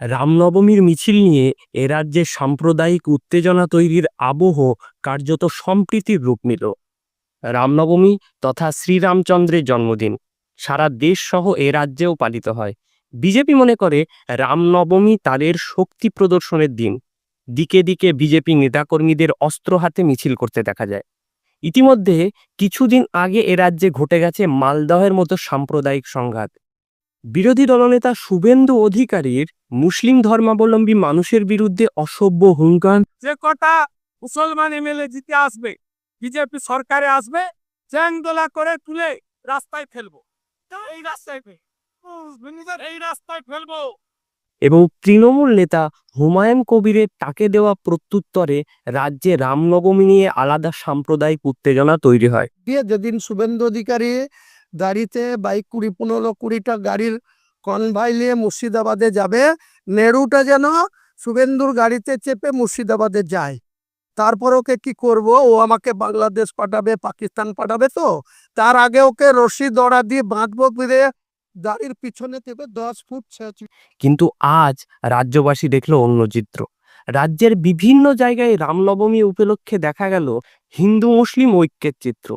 রামনবমীর মিছিল নিয়ে এ রাজ্যে সাম্প্রদায়িক উত্তেজনা তৈরির আবহ কার্যত সম্প্রীতির রূপ নিল। রামনবমী তথা শ্রীরামচন্দ্রের জন্মদিন। সারা দেশ সহ এ রাজ্যেও পালিত হয়। বিজেপি মনে করে রামনবমী তাদের শক্তি প্রদর্শনের দিন। দিকে দিকে বিজেপি নেতাকর্মীদের অস্ত্র হাতে মিছিল করতে দেখা যায়। ইতিমধ্যে কিছুদিন আগে এ রাজ্যে ঘটে গেছে মালদহের মতো সাম্প্রদায়িক সংঘাত। বিরোধী দলনেতা শুভেন্দু অধিকারীর মুসলিম ধর্মাবলম্বী মানুষের বিরুদ্ধে অসভ্য হুঙ্কার। যে কটা মুসলমান এমএলএ জিতে আসবে বিজেপি সরকারে আসবে চ্যাংদোলা করে তুলে রাস্তায় ফেলব। এই রাস্তায় এই রাস্তায় ফেলব। এবং তৃণমূল নেতা হুমায়ুন কবিরের তাকে দেওয়া প্রত্যুত্তরে রাজ্যে রামনবমী নিয়ে আলাদা সাম্প্রদায়িক উত্তেজনা তৈরি হয়। দিয়ে যেদিন শুভেন্দু অধিকারী গাড়িতে বাইক কুড়ি, পনেরো, কুড়িটা গাড়ির কনভাই নিয়ে মুর্শিদাবাদে যাবে। নেড়ুটা যেন শুভেন্দুর গাড়িতে চেপে মুর্শিদাবাদে যায়। তারপর ওকে কি করব? ও আমাকে বাংলাদেশ পাঠাবে, পাকিস্তান পাঠাবে তো। তার আগে ওকে রশি, দড়া দিয়ে বাঁধবো ফিরে গাড়ির পিছনে থেকে দশ ফুট কিন্তু আজ রাজ্যবাসী দেখল অন্য চিত্র। রাজ্যের বিভিন্ন জায়গায় রামনবমী উপলক্ষে দেখা গেল হিন্দু মুসলিম ঐক্যের চিত্র।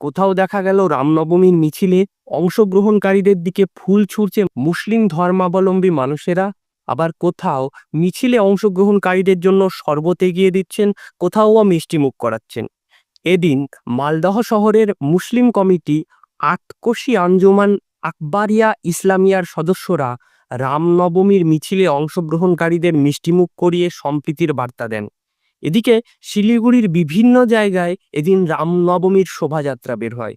কোথাও দেখা গেল রামনবমীর মিছিলে অংশগ্রহণকারীদের দিকে ফুল ছুঁড়ছে মুসলিম ধর্মাবলম্বী মানুষেরা। আবার কোথাও মিছিলে অংশগ্রহণকারীদের জন্য শরবত এগিয়ে দিচ্ছেন, কোথাও বা মিষ্টিমুখ করাচ্ছেন। এদিন মালদহ শহরের মুসলিম কমিটি আটকোশি আঞ্জুমান আকবারিয়া ইসলামিয়ার সদস্যরা রামনবমীর মিছিলে অংশগ্রহণকারীদের মিষ্টিমুখ করিয়ে সম্প্রীতির বার্তা দেন। এদিকে শিলিগুড়ির বিভিন্ন জায়গায় এদিন রামনবমীর শোভাযাত্রা বের হয়।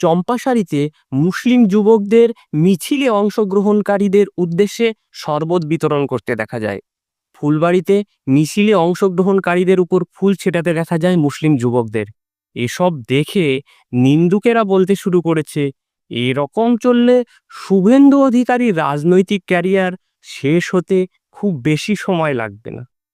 চম্পাশাড়িতে মুসলিম যুবকদের মিছিলে অংশগ্রহণকারীদের উদ্দেশ্যে শরবত বিতরণ করতে দেখা যায়। ফুলবাড়িতে মিছিলে অংশগ্রহণকারীদের উপর ফুল ছেটাতে দেখা যায় মুসলিম যুবকদের। এসব দেখে নিন্দুকেরা বলতে শুরু করেছে, এরকম চললে শুভেন্দু অধিকারী রাজনৈতিক ক্যারিয়ার শেষ হতে খুব বেশি সময় লাগবে না।